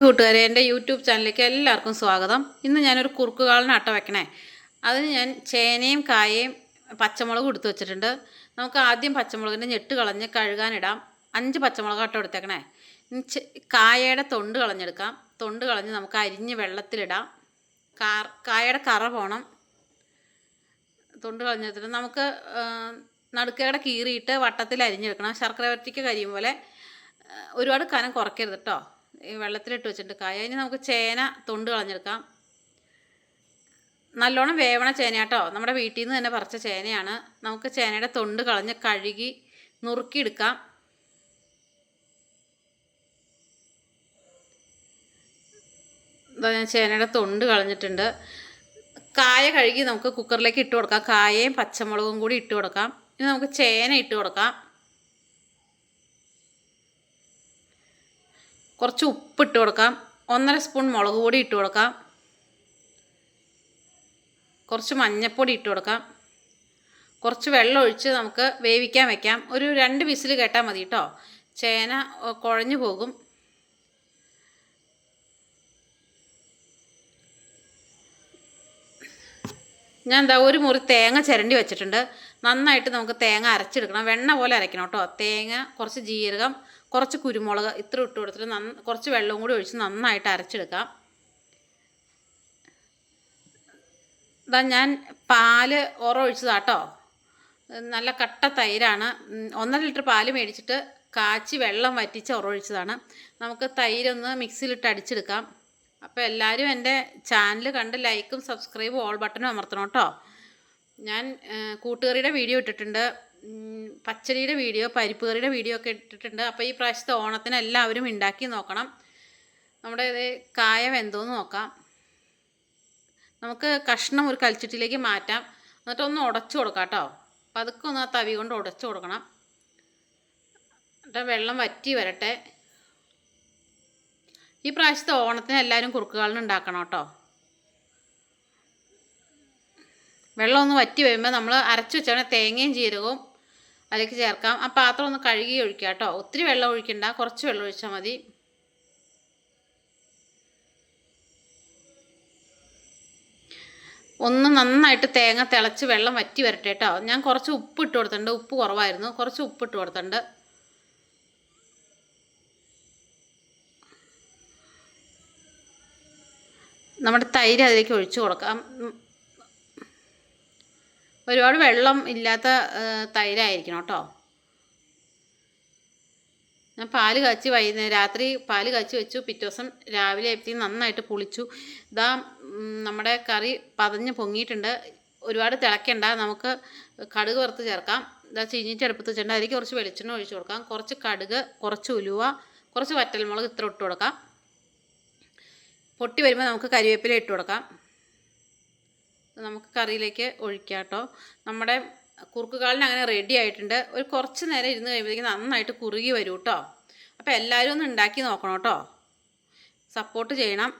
കൂട്ടുകാരെ എന്റെ യൂട്യൂബ് ചാനലിലേക്ക് എല്ലാവർക്കും സ്വാഗതം. ഇന്ന് ഞാനൊരു കുറുക്കുകാളിന് അട്ട വെക്കണേ. അതിന് ഞാൻ ചേനയും കായയും പച്ചമുളകും എടുത്തു വെച്ചിട്ടുണ്ട്. നമുക്ക് ആദ്യം പച്ചമുളകിന്റെ ഞെട്ട് കളഞ്ഞ് കഴുകാനിടാം. അഞ്ച് പച്ചമുളക് അട്ട എടുത്തേക്കണേ. കായയുടെ തൊണ്ട് കളഞ്ഞെടുക്കാം. തൊണ്ട് കളഞ്ഞ് നമുക്ക് അരിഞ്ഞ് വെള്ളത്തിലിടാം. കാർ കായയുടെ കറ പോകണം തൊണ്ട് കളഞ്ഞെടുത്തിട്ട് നമുക്ക് നടുക്കയുടെ കീറിയിട്ട് വട്ടത്തിൽ അരിഞ്ഞെടുക്കണം. ശർക്കര വരട്ടിക്ക് കരിയും പോലെ ഒരുപാട് കനം കുറയ്ക്കരുത് കേട്ടോ ഈ വെള്ളത്തിലിട്ട് വെച്ചിട്ട് കായ. ഇനി നമുക്ക് ചേന തൊണ്ട് കളഞ്ഞെടുക്കാം. നല്ലോണം വേവണ ചേനയാട്ടോ നമ്മുടെ വീട്ടിൽ നിന്ന് തന്നെ പറിച്ച ചേനയാണ്. നമുക്ക് ചേനയുടെ തൊണ്ട് കളഞ്ഞ് കഴുകി നുറുക്കിയെടുക്കാം. എന്താ ഞാൻ ചേനയുടെ തൊണ്ട് കളഞ്ഞിട്ടുണ്ട്. കായ കഴുകി നമുക്ക് കുക്കറിലേക്ക് ഇട്ട് കൊടുക്കാം. കായയും പച്ചമുളകും കൂടി ഇട്ട് കൊടുക്കാം. ഇനി നമുക്ക് ചേന ഇട്ട് കൊടുക്കാം. കുറച്ച് ഉപ്പ് ഇട്ട് കൊടുക്കാം. ഒന്നര സ്പൂൺ മുളക് പൊടി ഇട്ട് കൊടുക്കാം. കുറച്ച് മഞ്ഞൾപ്പൊടി ഇട്ട് കൊടുക്കാം. കുറച്ച് വെള്ളം ഒഴിച്ച് നമുക്ക് വേവിക്കാൻ വെക്കാം. ഒരു രണ്ട് വിസിൽ കേട്ടാൽ മതി കേട്ടോ ചേന കുഴഞ്ഞു പോകും. ഞാൻ എന്താ ഒരു മുറി തേങ്ങ ചിരണ്ടി വെച്ചിട്ടുണ്ട്. നന്നായിട്ട് നമുക്ക് തേങ്ങ അരച്ചെടുക്കണം. വെണ്ണ പോലെ അരയ്ക്കണം കേട്ടോ. തേങ്ങ കുറച്ച് ജീരകം കുറച്ച് കുരുമുളക് ഇത്ര ഇട്ട് കൊടുത്തിട്ട് നന്ന കുറച്ച് വെള്ളവും കൂടി ഒഴിച്ച് നന്നായിട്ട് അരച്ചെടുക്കാം. ഇതാ ഞാൻ പാൽ ഓറ ഒഴിച്ചതാട്ടോ നല്ല കട്ട തൈരാണ്. ഒന്നര ലിറ്റർ പാൽ മേടിച്ചിട്ട് കാച്ചി വെള്ളം വറ്റിച്ച് ഉറൊഴിച്ചതാണ് നമുക്ക് തൈരൊന്ന് മിക്സിയിലിട്ട് അടിച്ചെടുക്കാം. അപ്പോൾ എല്ലാവരും എന്റെ ചാനൽ കണ്ട് ലൈക്കും സബ്സ്ക്രൈബും ഓൾ ബട്ടനും അമർത്തണം കേട്ടോ. ഞാൻ കൂട്ടുകറിയുടെ വീഡിയോ ഇട്ടിട്ടുണ്ട്. പച്ചടിയുടെ വീഡിയോ പരിപ്പ് കറിയുടെ വീഡിയോ ഒക്കെ ഇട്ടിട്ടുണ്ട്. അപ്പോൾ ഈ പ്രാവശ്യത്തെ ഓണത്തിന് എല്ലാവരും ഉണ്ടാക്കി നോക്കണം. നമ്മുടെ ഇത് കായ വെന്തോന്ന് നോക്കാം. നമുക്ക് കഷ്ണം ഒരു കൽച്ചിട്ടിലേക്ക് മാറ്റാം. എന്നിട്ട് ഒന്ന് ഉടച്ചു കൊടുക്കാം കേട്ടോ. പതുക്കെ ഒന്ന് ആ തവി കൊണ്ട് ഉടച്ചു കൊടുക്കണം. എന്നിട്ട് വെള്ളം വറ്റി വരട്ടെ. ഈ പ്രാവശ്യത്തെ ഓണത്തിന് എല്ലാവരും കുറുക്കുകാലിന് ഉണ്ടാക്കണം കേട്ടോ. വെള്ളം ഒന്ന് വറ്റി വരുമ്പോൾ നമ്മൾ അരച്ച് വെച്ചാൽ തേങ്ങയും ജീരകവും അതിലേക്ക് ചേർക്കാം. ആ പാത്രം ഒന്ന് കഴുകി ഒഴിക്കുക കേട്ടോ. ഒത്തിരി വെള്ളം ഒഴിക്കണ്ട. കുറച്ച് വെള്ളം ഒഴിച്ചാൽ മതി. ഒന്ന് നന്നായിട്ട് തേങ്ങ തിളച്ച് വെള്ളം വറ്റി വരട്ടെ കേട്ടോ. ഞാൻ കുറച്ച് ഉപ്പ് ഇട്ട് കൊടുത്തിട്ടുണ്ട്. ഉപ്പ് കുറവായിരുന്നു. കുറച്ച് ഉപ്പ് ഇട്ട് കൊടുത്തിട്ടുണ്ട്. നമ്മുടെ തൈര് അതിലേക്ക് ഒഴിച്ചു കൊടുക്കാം. ഒരുപാട് വെള്ളം ഇല്ലാത്ത തൈരായിരിക്കണം കേട്ടോ. ഞാൻ പാൽ കാച്ചി വൈകുന്നേരം രാത്രി പാൽ കാച്ചി വെച്ചു. പിറ്റേ ദിവസം രാവിലെ എത്തി നന്നായിട്ട് പുളിച്ചു. ഇതാ നമ്മുടെ കറി പതഞ്ഞ് പൊങ്ങിയിട്ടുണ്ട്. ഒരുപാട് തിളയ്ക്കണ്ട നമുക്ക് കടുക് വറുത്ത് ചേർക്കാം. ഇതാ ചീഞ്ഞിട്ട് അടുപ്പത്ത് വെച്ചിട്ടുണ്ട്. അതിലേക്ക് കുറച്ച് വെളിച്ചെണ്ണ ഒഴിച്ചു കൊടുക്കാം. കുറച്ച് കടുക് കുറച്ച് ഉലുവ കുറച്ച് വറ്റൽമുളക് ഇത്ര ഇട്ട് കൊടുക്കാം. പൊട്ടി വരുമ്പോൾ നമുക്ക് കരിവേപ്പില ഇട്ട് കൊടുക്കാം. നമുക്ക് കറിയിലേക്ക് ഒഴിക്കാം കേട്ടോ. നമ്മുടെ കുറുക്കുകാലിന് അങ്ങനെ റെഡി ആയിട്ടുണ്ട്. ഒരു കുറച്ച് നേരം ഇരുന്ന് കഴിയുമ്പോഴത്തേക്കും നന്നായിട്ട് കുറുകി വരും കേട്ടോ. അപ്പോൾ എല്ലാവരും ഒന്ന് ഉണ്ടാക്കി നോക്കണം കേട്ടോ. സപ്പോർട്ട് ചെയ്യണം.